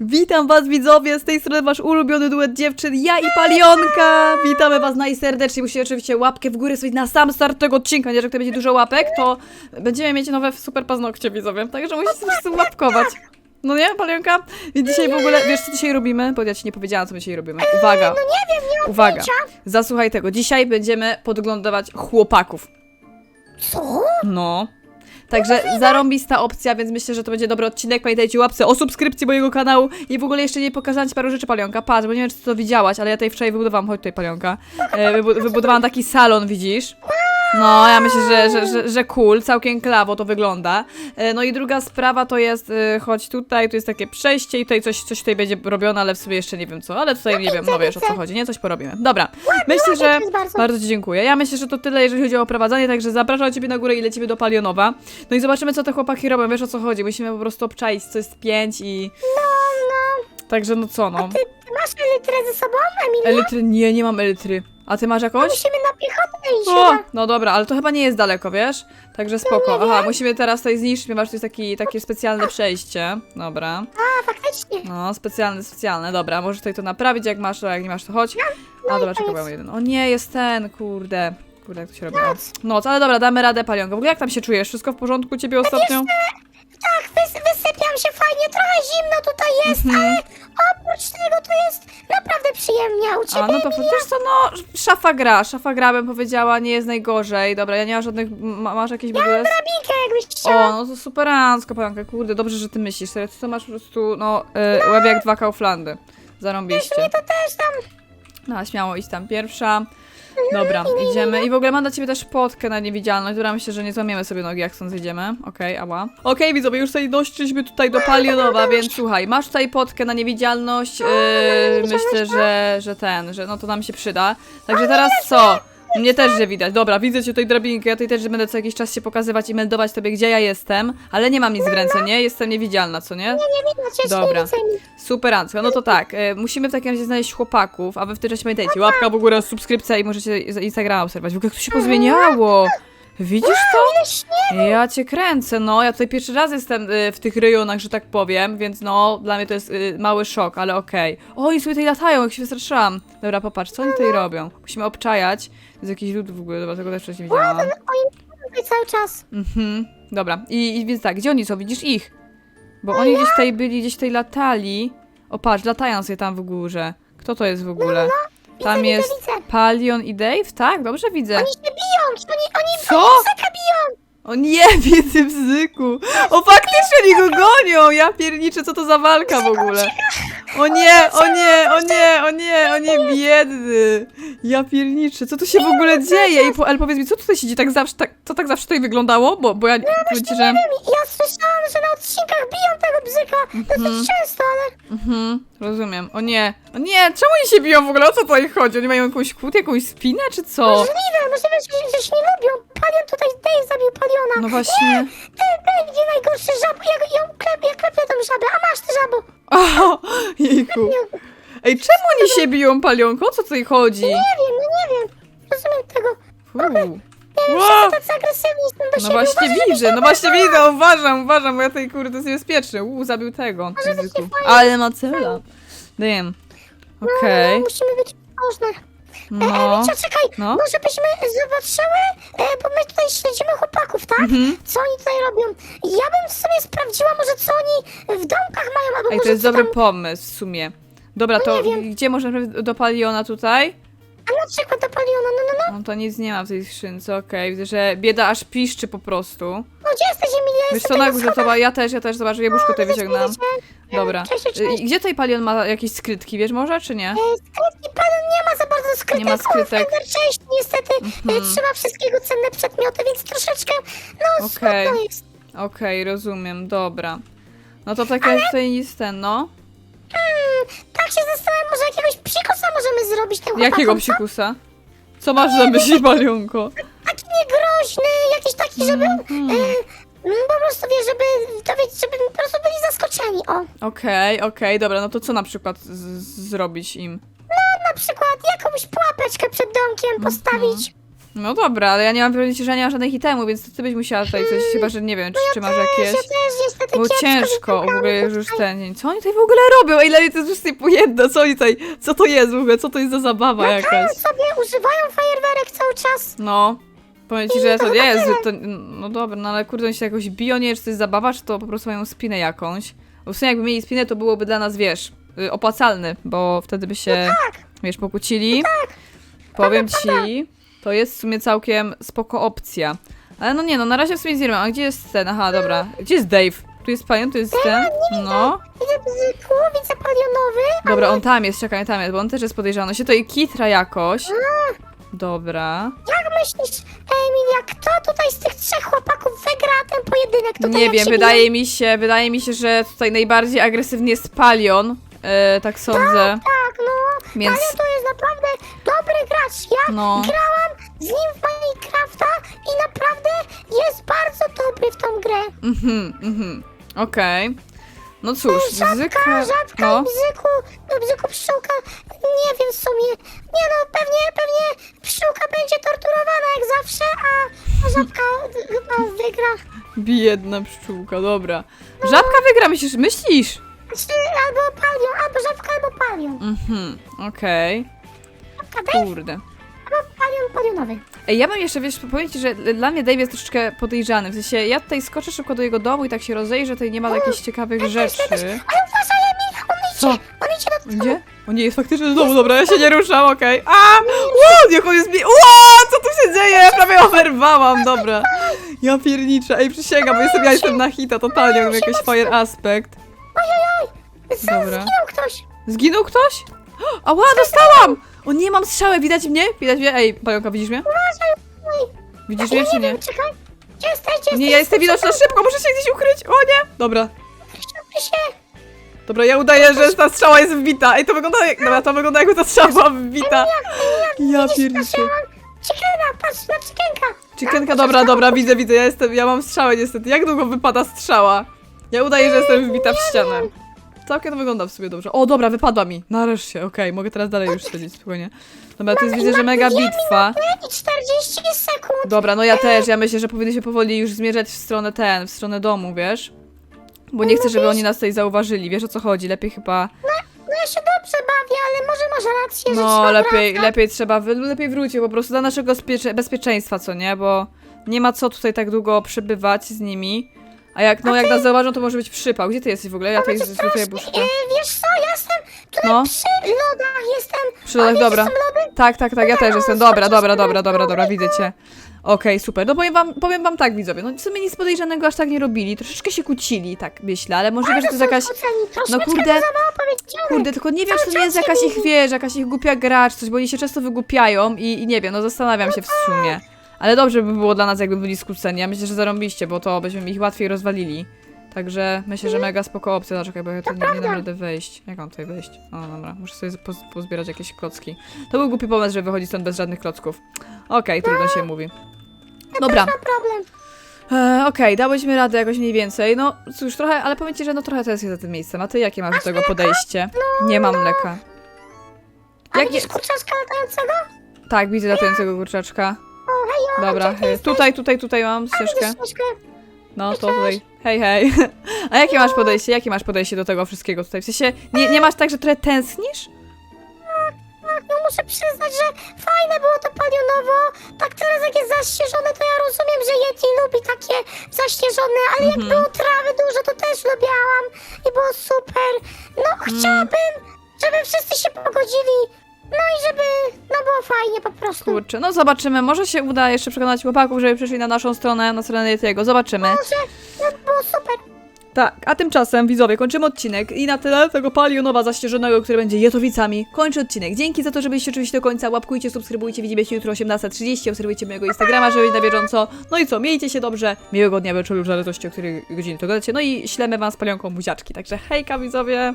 Witam was widzowie, z tej strony wasz ulubiony duet dziewczyn, ja i Palionka! Witamy was najserdeczniej, musicie oczywiście łapkę w górę sobie na sam start tego odcinka, nie, że jak to będzie dużo łapek, to będziemy mieć nowe super paznokcie widzowie, także musicie wszyscy łapkować. No nie, Palionka? Więc dzisiaj w ogóle, wiesz co dzisiaj robimy? Bo ja ci nie powiedziałam, co my dzisiaj robimy. Uwaga, No nie wiem, nie mam uwaga, pojęcia. zasłuchaj tego, dzisiaj będziemy podglądać chłopaków. Co? No. Także zarąbista opcja, więc myślę, że to będzie dobry odcinek. Pamiętajcie łapce o subskrypcji mojego kanału i w ogóle jeszcze nie pokazałam ci paru rzeczy, Palionka. Patrz, bo nie wiem, czy ty to widziałaś, ale ja tutaj wczoraj wybudowałam, chodź tutaj, Palionka. E, wybu wybudowałam taki salon, widzisz? No, ja myślę, że, że, że, że cool, całkiem klawo to wygląda. E, no i druga sprawa to jest, e, chodź tutaj, tu jest takie przejście i tutaj coś, coś tutaj będzie robione, ale w sobie jeszcze nie wiem co, ale tutaj nie wiem, no wiesz o co chodzi, nie? Coś porobimy. Dobra, myślę, że... bardzo. Bardzo Ci dziękuję. Ja myślę, że to tyle, jeżeli chodzi o oprowadzanie, także zapraszam Ciebie na górę i lecimy do Palionowa. No i zobaczymy, co te chłopaki robią, wiesz o co chodzi. Musimy po prostu obczaić, co jest pięć i... No, no. Także no co, no. Ty, ty masz elytrę ze sobą, Emilia? Elitry? Nie, nie mam elitry. A Ty masz jakąś? Musimy na piechotę iść O, chyba. no dobra, ale to chyba nie jest daleko, wiesz? Także spoko. Aha, musimy teraz tutaj zniszczyć, ponieważ to jest taki, takie specjalne przejście. Dobra. A, faktycznie. No, specjalne, specjalne. Dobra, możesz tutaj to naprawić, jak masz, a jak nie masz, to chodź. A no i dobra, czekaj, koniec. mam jeden. O nie, jest ten, kurde. Kurde, jak to się robi? O, Noc, ale dobra, damy radę, Palionko. W ogóle jak tam się czujesz? Wszystko w porządku ciebie ostatnio? Tak, wys wysypiam się fajnie, trochę zimno tutaj jest, Mhm. ale oprócz tego to jest naprawdę przyjemnie u ciebie. A, no to wiesz co, no, szafa gra, szafa gra bym powiedziała, nie jest najgorzej. Dobra, ja nie mam żadnych, ma, masz jakieś w ogóle... Drabinkę jakbyś chciała. O, no to superancko, Palionka, kurde, dobrze, że ty myślisz. Serio, ty to masz po prostu, no, y, łeb jak dwa Kauflandy. Zarąbiście. to też tam. No, śmiało iść tam pierwsza. Dobra, idziemy. I w ogóle mam dla ciebie też potkę na niewidzialność, która myślę, że nie złamiemy sobie nogi, jak stąd zejdziemy. Okej, ała. Okej, widzowie, już tutaj doszliśmy tutaj do Palionowa, więc słuchaj, masz tutaj potkę na niewidzialność. Yy, myślę, że, że ten, że no to nam się przyda. Także teraz co? Mnie też, że widać. Dobra, widzę cię tutaj drabinkę, ja tutaj też będę co jakiś czas się pokazywać i meldować tobie, gdzie ja jestem, ale nie mam nic w ręce, nie? Jestem niewidzialna, co nie? Nie widać, jeszcze Dobra. nic. Superancko, no to tak, e, musimy w takim razie znaleźć chłopaków, a wy w tym czasie pamiętajcie, łapka w górę, subskrypcja i możecie z Instagrama obserwować. W ogóle jak to się pozmieniało! Widzisz to? Ja cię kręcę, no, ja tutaj pierwszy raz jestem y, w tych rejonach, że tak powiem, więc no, dla mnie to jest y, mały szok, ale okej. O, oni sobie tutaj latają, jak się wystraszyłam. Dobra, popatrz, co oni tutaj robią? Musimy obczajać. To jest jakiś lód w ogóle, dobra, tego też wcześniej widziałam. Oni tutaj cały czas. Mhm, dobra. I, I więc tak, gdzie oni są? Widzisz ich? Bo oni gdzieś tutaj byli, gdzieś tutaj latali. O patrz, latają sobie tam w górze. Kto to jest w ogóle? Tam widzę, jest widzę. Palion i Dave? Tak, dobrze widzę. Oni się biją, oni, oni Co? Saka biją. O nie, biedy bzyku. O faktycznie oni go gonią. Ja pierniczę, co to za walka w ogóle. O nie, o nie, o nie, o nie, o nie, biedny. Ja pierniczę, co tu się w ogóle dzieje? I po, ale powiedz mi, co tutaj siedzi tak zawsze, tak, to tak zawsze tutaj wyglądało? Bo, bo ja, powiem ci, że... Ja słyszałam, że na odcinkach biją tego bzyka dosyć często, ale Mhm, rozumiem. O nie, o nie, czemu oni się biją w ogóle? O co tutaj chodzi? Oni mają jakąś kłód, jakąś spinę, czy co? możliwe, możliwe, że, że się nie lubią. Palion tutaj, Dave zabił Paliona. No właśnie. Dave, Dave, gdzie najgorszy żab? Ja, ja, klep, ja klepię tą żabę, a masz ty żabo. O, jejku. Ej, czemu oni się biją, palionko? O co tutaj chodzi? Nie wiem, no nie wiem. Rozumiem tego. Nie wiem, Wow. wszyscy tacy agresywni są do No siebie. właśnie Uważaj, widzę, no właśnie widzę, uważam, uważam, bo ja tutaj kurde to jest niebezpieczne. Uuu, zabił tego. Fizyku. Ale ma cela. Damn. Okej, No, musimy być ostrożne. No. E, Emicia, czekaj, No. może byśmy zobaczyły, e, bo my tutaj śledzimy chłopaków, tak? Mhm. Co oni tutaj robią? Ja bym sobie sprawdziła, może co oni w domkach mają, albo Ej, może to jest co dobry tam, pomysł w sumie. Dobra, to nie wiem. gdzie możemy do Paliona tutaj? A na przykład do Paliona, no, no, no. No to nic nie ma w tej skrzynce, okej. Widzę, że bieda aż piszczy po prostu. No gdzie jesteś, Emilia? Wiesz co, na górze, to ja też, ja też, zobacz, jabłuszko tutaj widzisz, wyciągnęłam. Dobra. Cześć, cześć, Y, cześć. I gdzie tutaj Palion ma jakieś skrytki, wiesz może, czy nie? E, Skrytki Palion nie ma za bardzo skrytek. Nie ma skrytek. Cześć, niestety e, trzyma wszystkiego cenne przedmioty, więc troszeczkę, no, Okej. smutno jest. Okej, rozumiem, dobra. No to tak jak tutaj jest ten, no. Tak się zastanawiam, może jakiegoś psikosa możemy zrobić tym Jakiego chłopakom, co? psikusa? Co masz na myśli, Palionko? Taki niegroźny, jakiś taki, żeby... Mhm. E, mm, po prostu, wiesz, żeby, to wiesz, żeby po prostu byli zaskoczeni, o. Okej, okej, dobra, no to co na przykład z- z- zrobić im? Na przykład jakąś pułapeczkę przed domkiem postawić. No dobra, ale ja nie mam pewności, że nie mam żadnych itemów, więc to ty byś musiała tutaj coś, chyba że nie wiem, czy, czy masz jakieś... Ja też niestety Było ciężko w ogóle już ten. Co oni tutaj w ogóle robią? Mnie to jest już niepojęte, co oni tutaj, co to jest w ogóle, co to jest za zabawa jakaś? Latają sobie, używają fajerwerek cały czas. No. Powiem ci, że to nie jest, to, no dobra, no ale kurde, oni się jakoś biją, nie wiem, czy to jest zabawa, czy to po prostu mają spinę jakąś. Bo w sumie jakby mieli spinę, to byłoby dla nas, wiesz, y, opłacalny, bo wtedy by się, wiesz, pokłócili. Powiem ci, to jest w sumie całkiem spoko opcja. Ale no nie, no na razie w sumie wiem. A gdzie jest ten? Aha, dobra. Gdzie jest Dave? Tu jest panion, tu jest ten? No. Widzę bzyku, widzę palionowy. Dobra, on tam jest, czekaj, tam jest, bo on też jest podejrzany. Się to i kitra jakoś. Dobra. Jak myślisz, Emilia, kto tutaj z tych trzech chłopaków wygra ten pojedynek? Tutaj Nie jak wiem, się wydaje mi się, wydaje mi się, że tutaj najbardziej agresywny jest Palion. E, tak sądzę. Tak, no. Więc- to jest naprawdę dobry gracz. Ja No. grałam z nim w Minecrafta i naprawdę jest bardzo dobry w tą grę. Mhm, mhm. Okej. No cóż, Rzadka, bzyka... rzadka No. i bzyku, no bzyku pszczółka, nie wiem w sumie. Nie no, pewnie, pewnie pszczółka będzie torturowana jak zawsze, a, a żabka chyba wygra. Biedna pszczółka, dobra. Żabka wygra, myślisz? Myślisz? Albo palion, albo żabka, albo palion. Mhm, okej. Żabka Dave, Kurde. Ej, ja bym jeszcze, wiesz, powiem ci, że dla mnie Dave jest troszeczkę podejrzany. W sensie, ja tutaj skoczę szybko do jego domu i tak się rozejrzę, tutaj nie ma jakichś ciekawych rzeczy. Ale uważaj, on idzie, Co? on idzie do domu. Gdzie? O nie, jest faktycznie do domu, dobra, ja się nie ruszam, okej. A! Wow, jak on jest mi... Co tu się dzieje? Prawie oberwałam, dobra. Ja pierniczę, ej, przysięgam, bo jestem, ja jestem na hita totalnie, mam jakiś fire aspekt. Za- Dobra. Zginął ktoś. Zginął ktoś? Ała, dostałam! O nie, mam strzałę, widać mnie? Widać mnie? Ej, pająka, widzisz mnie? Uważaj. Widzisz Ja mnie, czy nie nie? wiem, czekaj. Gdzie jesteś, gdzie Nie, jesteś? ja jestem widoczna szybko, muszę się gdzieś ukryć, o nie! Dobra, się. dobra, ja udaję, że ta strzała jest wbita. Ej, to wygląda jak, dobra, to wygląda jakby ta strzała była wbita. Ja pierniczę. Chickena, patrz na chickenka. Chickenka, dobra, dobra, widzę, widzę, ja jestem, ja mam strzałę niestety. Jak długo wypada strzała? Ja udaję, że jestem wbita w ścianę. Całkiem to wygląda w sobie dobrze. O, dobra, wypadła mi. Nareszcie, okej, mogę teraz dalej już siedzieć spokojnie. Dobra, tu jest widzę, że mega bitwa. I 40 sekund. Dobra, no ja też, ja myślę, że powinny powoli już zmierzać w stronę ten, w stronę domu, wiesz? Bo nie chcę, żeby oni nas tutaj zauważyli, wiesz o co chodzi, lepiej chyba... No ja się dobrze bawię, ale może masz rację, że No, trzeba lepiej, wracać. lepiej trzeba, wy- lepiej wrócić po prostu dla naszego bezpieczeństwa, co nie? Bo nie ma co tutaj tak długo przebywać z nimi. A jak, no, jak nas zauważą, to może być przypał. Gdzie ty jesteś w ogóle? Ja tutaj Będzie zrzutuję strasznie. buszkę. E, wiesz co, ja jestem tutaj No. przy lodach, jestem. Przy lodach, A dobra. są lody? Tak, tak, tak, ja też jestem. Dobra, dobra, dobra, dobra, dobra, widzę cię. Okej, super. No powiem wam, powiem wam tak, widzowie. No w sumie nic podejrzanego aż tak nie robili. Troszeczkę się kłócili, tak myślę, ale możliwe, że to jest jakaś... No kurde, Kurde, tylko nie wiem, czy to nie jest jakaś ich, wiesz, jakaś ich głupia gra, czy coś, bo oni się często wygłupiają i, i nie wiem, no zastanawiam się w sumie. Ale dobrze by było dla nas, jakby byli skłóceni. Ja myślę, że zarąbiście, bo to byśmy ich łatwiej rozwalili. Także myślę, że mega spoko opcja. Zaczekaj, bo ja tu nie, nie dam rady wejść. Jak mam tutaj wejść? O, dobra, muszę sobie poz, pozbierać jakieś klocki. To był głupi pomysł, że wychodzi stąd bez żadnych klocków. Okej, trudno się mówi. Dobra, No problem. e, okej, dałyśmy radę jakoś mniej więcej. No cóż, trochę, ale powiem ci, że no trochę to jest za tym miejscem. A ty jakie masz do tego podejście? Nie mam mleka. A Jak widzisz kurczaczka latającego? Tak, widzę latającego kurczaczka. Dobra, hej. tutaj, tutaj, tutaj mam ścieżkę. No to tutaj. Hej, hej. A jakie masz podejście? Jakie masz podejście do tego wszystkiego tutaj? W sensie, nie, nie masz tak, że trochę tęsknisz? Tak, no muszę przyznać, że fajne było to palionowo. Tak teraz jak jest zaścieżone, to ja rozumiem, że Yeti lubi takie zaścieżone, ale jak Mhm. było trawy dużo, to też lubiałam i było super. No Mm. chciałabym, żeby wszyscy się pogodzili. No i żeby, no było fajnie po prostu. Kurczę, no zobaczymy. Może się uda jeszcze przekonać chłopaków, żeby przyszli na naszą stronę, na stronę Yetiego. Zobaczymy. Może, no było super. Tak, a tymczasem widzowie, kończymy odcinek i na tyle tego palionowa zaścieżonego, który będzie jetowicami, kończę odcinek. Dzięki za to, że byliście oczywiście do końca, łapkujcie, subskrybujcie, widzimy się jutro o 18.30, obserwujcie mojego Instagrama, żeby być na bieżąco. No i co, miejcie się dobrze, miłego dnia wieczoru, w zależności o której godzinie to gadacie, no i ślemy wam z palionką buziaczki, także hejka widzowie!